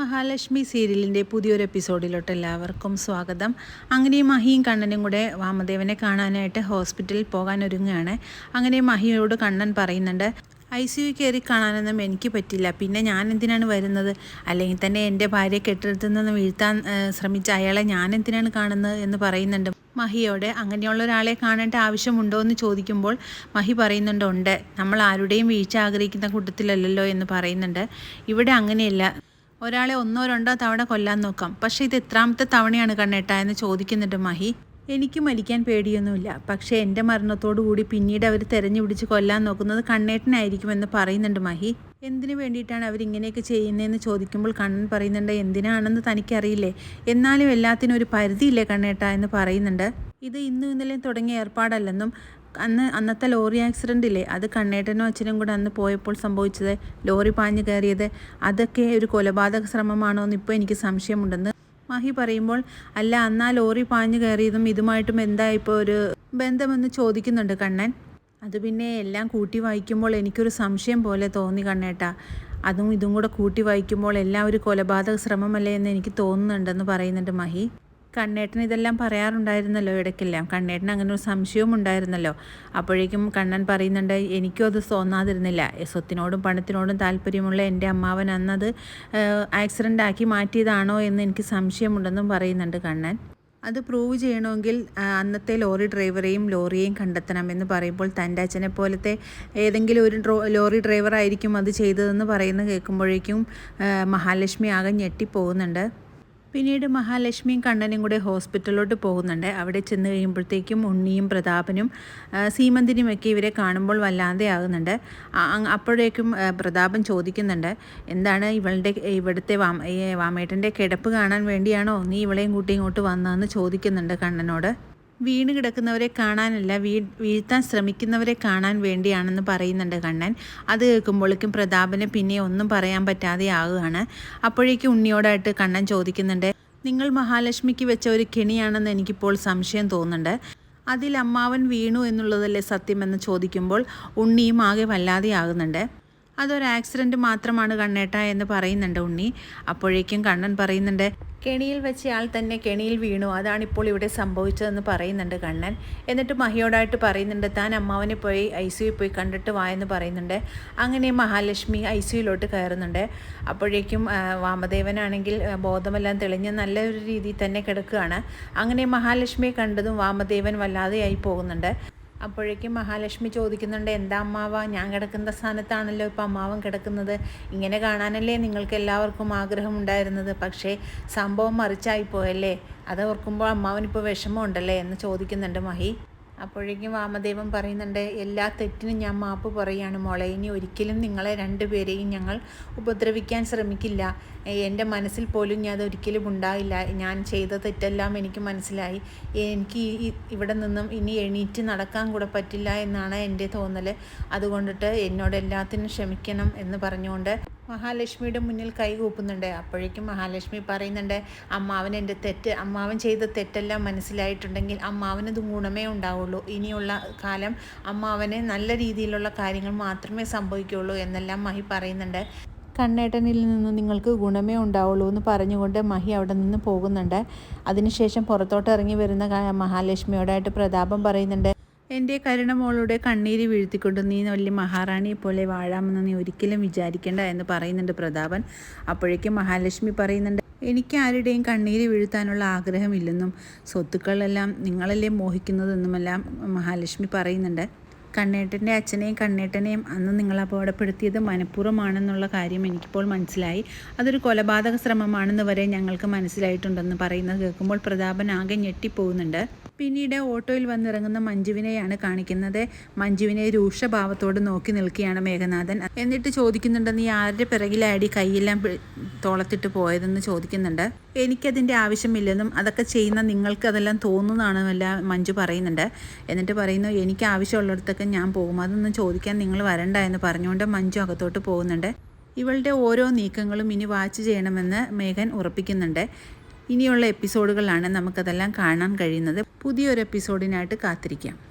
മഹാലക്ഷ്മി സീരിയലിന്റെ പുതിയൊരു എപ്പിസോഡിലോട്ട് എല്ലാവർക്കും സ്വാഗതം. അങ്ങനെ മഹിയും കണ്ണനും കൂടെ വാമദേവനെ കാണാനായിട്ട് ഹോസ്പിറ്റലിൽ പോകാൻ ഒരുങ്ങുകയാണ് അങ്ങനെ മഹിയോട് കണ്ണൻ പറയുന്നുണ്ട് ഐ സി യു കയറി കാണാനൊന്നും എനിക്ക് പറ്റില്ല. പിന്നെ ഞാൻ എന്തിനാണ് വരുന്നത്? അല്ലെങ്കിൽ തന്നെ എന്റെ ഭാര്യ കെട്ടിടത്തു നിന്ന് വീഴ്ത്താൻ ശ്രമിച്ച അയാളെ ഞാൻ എന്തിനാണ് കാണുന്നത്? എന്ന് പറയുന്നുണ്ട്. മഹിയോട് അങ്ങനെയുള്ള ഒരാളെ കാണേണ്ട ആവശ്യമുണ്ടോ? എന്ന് ചോദിക്കുമ്പോൾ മഹി പറയുന്നുണ്ട് ഉണ്ട്. നമ്മൾ ആരുടെയും വീഴ്ച ആഗ്രഹിക്കുന്ന കൂട്ടത്തിലല്ലല്ലോ എന്ന് പറയുന്നുണ്ട്. ഇവിടെ അങ്ങനെയല്ല. ഒരാളെ ഒന്നോ രണ്ടോ തവണ കൊല്ലാൻ നോക്കാം. പക്ഷേ ഇത് എത്രാമത്തെ തവണയാണ് കണ്ണേട്ട എന്ന് ചോദിക്കുന്നുണ്ട് മഹി. എനിക്ക് മരിക്കാൻ പേടിയൊന്നുമില്ല. പക്ഷേ എന്റെ മരണത്തോടു കൂടി പിന്നീട് അവർ തെരഞ്ഞു പിടിച്ച് കൊല്ലാൻ നോക്കുന്നത് കണ്ണേട്ടനായിരിക്കുമെന്ന് പറയുന്നുണ്ട് മഹി. എന്തിനു വേണ്ടിയിട്ടാണ് അവരിങ്ങനെയൊക്കെ ചെയ്യുന്നതെന്ന് ചോദിക്കുമ്പോൾ കണ്ണൻ പറയുന്നുണ്ട് എന്തിനാണെന്ന് തനിക്കറിയില്ലേ? എന്നാലും എല്ലാത്തിനും ഒരു പരിധിയില്ലേ കണ്ണേട്ട എന്ന് പറയുന്നുണ്ട്. ഇത് ഇന്നും ഇന്നലെയും തുടങ്ങിയ ഏർപ്പാടല്ലെന്നും അന്ന് അന്നത്തെ ലോറി ആക്സിഡന്റ് ഇല്ലേ? അത് കണ്ണേട്ടനും അച്ഛനും കൂടെ അന്ന് പോയപ്പോൾ സംഭവിച്ചത് ലോറി പാഞ്ഞു കയറിയത് അതൊക്കെ ഒരു കൊലപാതക ശ്രമമാണോ എന്ന് ഇപ്പോൾ എനിക്ക് സംശയമുണ്ടെന്ന് മഹി പറയുമ്പോൾ അല്ല അന്നാ ലോറി പാഞ്ഞു കയറിയതും ഇതുമായിട്ടും എന്താ ഇപ്പോൾ ഒരു ബന്ധമെന്ന് ചോദിക്കുന്നുണ്ട് കണ്ണൻ. അത് പിന്നെ എല്ലാം കൂട്ടി വായിക്കുമ്പോൾ എനിക്കൊരു സംശയം പോലെ തോന്നി കണ്ണേട്ടാ. അതും ഇതും കൂടെ കൂട്ടി വായിക്കുമ്പോൾ എല്ലാം ഒരു കൊലപാതക ശ്രമമല്ലേ എന്ന് എനിക്ക് തോന്നുന്നുണ്ടെന്ന് പറയുന്നുണ്ട് മഹി. കണ്ണേട്ടൻ ഇതെല്ലാം പറയാറുണ്ടായിരുന്നല്ലോ ഇടയ്ക്കെല്ലാം. കണ്ണേട്ടൻ അങ്ങനെ ഒരു സംശയവും ഉണ്ടായിരുന്നല്ലോ. അപ്പോഴേക്കും കണ്ണൻ പറയുന്നുണ്ട് എനിക്കും അത് തോന്നാതിരുന്നില്ല. സ്വത്തിനോടും പണത്തിനോടും താല്പര്യമുള്ള എന്റെ അമ്മാവൻ അന്നത് ആക്സിഡന്റ് ആക്കി മാറ്റിയതാണോ എന്ന് എനിക്ക് സംശയമുണ്ടെന്നും പറയുന്നുണ്ട് കണ്ണൻ. അത് പ്രൂവ് ചെയ്യണമെങ്കിൽ അന്നത്തെ ലോറി ഡ്രൈവറെയും ലോറിയെയും കണ്ടെത്തണമെന്ന് പറയുമ്പോൾ തന്റെ അച്ഛനെ പോലത്തെ ഏതെങ്കിലും ഒരു ലോറി ഡ്രൈവറായിരിക്കും അത് ചെയ്തതെന്ന് പറയുന്നത് കേൾക്കുമ്പോഴേക്കും മഹാലക്ഷ്മി ആകെ ഞെട്ടിപ്പോകുന്നുണ്ട്. പിന്നീട് മഹാലക്ഷ്മിയും കണ്ണനും കൂടെ ഹോസ്പിറ്റലിലോട്ട് പോകുന്നുണ്ട്. അവിടെ ചെന്ന് കഴിയുമ്പോഴത്തേക്കും ഉണ്ണിയും പ്രതാപനും സീമന്തിനുമൊക്കെ ഇവരെ കാണുമ്പോൾ വല്ലാതെ ആകുന്നുണ്ട്. അപ്പോഴേക്കും പ്രതാപൻ ചോദിക്കുന്നുണ്ട് എന്താണ് ഇവളുടെ ഇവിടുത്തെ വാമ വാമേട്ടന്റെ കിടപ്പ് കാണാൻ വേണ്ടിയാണോ? നീ ഇവളെയും കൂട്ടി ഇങ്ങോട്ട് വന്നതെന്ന് ചോദിക്കുന്നുണ്ട് കണ്ണനോട്. വീണ് കിടക്കുന്നവരെ കാണാനല്ല വീ വീഴ്ത്താൻ ശ്രമിക്കുന്നവരെ കാണാൻ വേണ്ടിയാണെന്ന് പറയുന്നുണ്ട് കണ്ണൻ. അത് കേൾക്കുമ്പോഴേക്കും പ്രതാപന് പിന്നെ ഒന്നും പറയാൻ പറ്റാതെ ആകുകയാണ് അപ്പോഴേക്കും ഉണ്ണിയോടായിട്ട് കണ്ണൻ ചോദിക്കുന്നുണ്ട് നിങ്ങൾ മഹാലക്ഷ്മിക്ക് വെച്ച ഒരു കെണിയാണെന്ന് എനിക്കിപ്പോൾ സംശയം തോന്നുന്നുണ്ട്. അതിൽ അമ്മാവൻ വീണു എന്നുള്ളതല്ലേ സത്യമെന്ന് ചോദിക്കുമ്പോൾ ഉണ്ണിയും ആകെ വല്ലാതെ ആകുന്നുണ്ട് അതൊരു ആക്സിഡന്റ് മാത്രമാണ് കണ്ണേട്ട എന്ന് പറയുന്നുണ്ട് ഉണ്ണി. അപ്പോഴേക്കും കണ്ണൻ പറയുന്നുണ്ട് കെണിയിൽ വെച്ച് ആൾ തന്നെ കെണിയിൽ വീണു. അതാണിപ്പോൾ ഇവിടെ സംഭവിച്ചതെന്ന് പറയുന്നുണ്ട് കണ്ണൻ. എന്നിട്ട് മഹിയോടായിട്ട് പറയുന്നുണ്ട് താൻ അമ്മാവനെ പോയി ഐ സിയിൽ പോയി കണ്ടിട്ട് വായെന്ന് പറയുന്നുണ്ട്. അങ്ങനെ മഹാലക്ഷ്മി ഐ സിയിലോട്ട് കയറുന്നുണ്ട്. അപ്പോഴേക്കും വാമദേവനാണെങ്കിൽ ബോധമെല്ലാം തെളിഞ്ഞ് നല്ലൊരു രീതിയിൽ തന്നെ കിടക്കുകയാണ്. അങ്ങനെ മഹാലക്ഷ്മിയെ കണ്ടതും വാമദേവൻ വല്ലാതെയായി പോകുന്നുണ്ട്. അപ്പോഴേക്കും മഹാലക്ഷ്മി ചോദിക്കുന്നുണ്ട് എന്താ അമ്മാവ? ഞാൻ കിടക്കുന്ന സ്ഥാനത്താണല്ലോ ഇപ്പം അമ്മാവൻ കിടക്കുന്നത്. ഇങ്ങനെ കാണാനല്ലേ നിങ്ങൾക്ക് എല്ലാവർക്കും ആഗ്രഹം ഉണ്ടായിരുന്നത്. പക്ഷേ സംഭവം മറിച്ചായി പോയല്ലേ അത് ഓർക്കുമ്പോൾ അമ്മാവനിപ്പോൾ വിഷമമുണ്ടല്ലേ? എന്ന് ചോദിക്കുന്നുണ്ട് മഹി. അപ്പോഴേക്കും വാമദേവൻ പറയുന്നുണ്ട് എല്ലാ തെറ്റിനും ഞാൻ മാപ്പ് പറയുകയാണ് മോളെ. ഇനി ഒരിക്കലും നിങ്ങളെ രണ്ടുപേരെയും ഞങ്ങൾ ഉപദ്രവിക്കാൻ ശ്രമിക്കില്ല. എന്റെ മനസ്സിൽ പോലും ഞാൻ അതൊരിക്കലും ഉണ്ടായില്ല. ഞാൻ ചെയ്ത തെറ്റെല്ലാം എനിക്ക് മനസ്സിലായി. എനിക്ക് ഇവിടെ നിന്നും ഇനി എണീറ്റ് നടക്കാൻ കൂടെ പറ്റില്ല എന്നാണ് എന്റെ തോന്നൽ അതുകൊണ്ടിട്ട് എന്നോട് എല്ലാത്തിനും ക്ഷമിക്കണം എന്ന് പറഞ്ഞുകൊണ്ട് മഹാലക്ഷ്മിയുടെ മുന്നിൽ കൈകൂപ്പുന്നുണ്ട് അപ്പോഴേക്കും മഹാലക്ഷ്മി പറയുന്നുണ്ട് അമ്മാവൻ എന്റെ തെറ്റ് അമ്മാവൻ ചെയ്ത തെറ്റെല്ലാം മനസ്സിലായിട്ടുണ്ടെങ്കിൽ അമ്മാവനത് ഗുണമേ ഉണ്ടാവുള്ളൂ. ഇനിയുള്ള കാലം അമ്മാവന് നല്ല രീതിയിലുള്ള കാര്യങ്ങൾ മാത്രമേ സംഭവിക്കുകയുള്ളൂ എന്നെല്ലാം മഹി പറയുന്നുണ്ട്. കണ്ണേട്ടനിൽ നിന്ന് നിങ്ങൾക്ക് ഗുണമേ ഉണ്ടാവുള്ളൂ എന്ന് പറഞ്ഞുകൊണ്ട് മഹി അവിടെ നിന്ന് പോകുന്നുണ്ട്. അതിനുശേഷം പുറത്തോട്ട് ഇറങ്ങി വരുന്ന മഹാലക്ഷ്മിയോടായിട്ട് പ്രതാപം പറയുന്നുണ്ട് എന്റെ കരുണമോളുടെ കണ്ണീര് വീഴ്ത്തിക്കൊണ്ട് നീ വലിയ മഹാറാണിയെ പോലെ വാഴാമെന്ന് നീ ഒരിക്കലും വിചാരിക്കേണ്ട എന്ന് പറയുന്നുണ്ട് പ്രതാപൻ. അപ്പോഴേക്കും മഹാലക്ഷ്മി പറയുന്നുണ്ട് എനിക്ക് ആരുടെയും കണ്ണീര് വീഴ്ത്താനുള്ള ആഗ്രഹമില്ലെന്നും സ്വത്തുക്കളെല്ലാം നിങ്ങളല്ലേ മോഹിക്കുന്നതെന്നുമെല്ലാം മഹാലക്ഷ്മി പറയുന്നുണ്ട്. കണ്ണേട്ടന്റെ അച്ഛനെയും കണ്ണേട്ടനെയും അന്ന് നിങ്ങൾ അപകടപ്പെടുത്തിയത് മനഃപൂർവമാണെന്നുള്ള കാര്യം എനിക്കിപ്പോൾ മനസ്സിലായി. അതൊരു കൊലപാതക ശ്രമമാണെന്ന് വരെ ഞങ്ങൾക്ക് മനസ്സിലായിട്ടുണ്ടെന്ന് പറയുന്നത് കേൾക്കുമ്പോൾ പ്രതാപൻ ആകെ ഞെട്ടിപ്പോകുന്നുണ്ട്. പിന്നീട് ഓട്ടോയിൽ വന്നിറങ്ങുന്ന മഞ്ജുവിനെയാണ് കാണിക്കുന്നത്. മഞ്ജുവിനെ രൂക്ഷഭാവത്തോട് നോക്കി നിൽക്കുകയാണ് മേഘനാഥൻ. എന്നിട്ട് ചോദിക്കുന്നുണ്ട് നീ ആരുടെ പിറകിലാടി കൈയെല്ലാം തോളത്തിട്ട് പോയതെന്ന് ചോദിക്കുന്നുണ്ട്. എനിക്കതിന്റെ ആവശ്യമില്ലെന്നും അതൊക്കെ ചെയ്യുന്ന നിങ്ങൾക്ക് അതെല്ലാം തോന്നുന്നതാണെന്നല്ല മഞ്ജു പറയുന്നുണ്ട്. എന്നിട്ട് പറയുന്നു എനിക്ക് ആവശ്യമുള്ളിടത്തൊക്കെ ഞാൻ പോകും. അതൊന്നും ചോദിക്കാൻ നിങ്ങൾ വരണ്ട എന്ന് പറഞ്ഞുകൊണ്ട് മഞ്ജു അകത്തോട്ട് പോകുന്നുണ്ട്. ഇവളുടെ ഓരോ നീക്കങ്ങളും ഇനി വാച്ച് ചെയ്യണമെന്ന് മേഘൻ ഉറപ്പിക്കുന്നുണ്ട്. ഇനിയുള്ള എപ്പിസോഡുകളാണ് നമുക്കതെല്ലാം കാണാൻ കഴിയുന്നത്. പുതിയൊരു എപ്പിസോഡിനായിട്ട് കാത്തിരിക്കാം.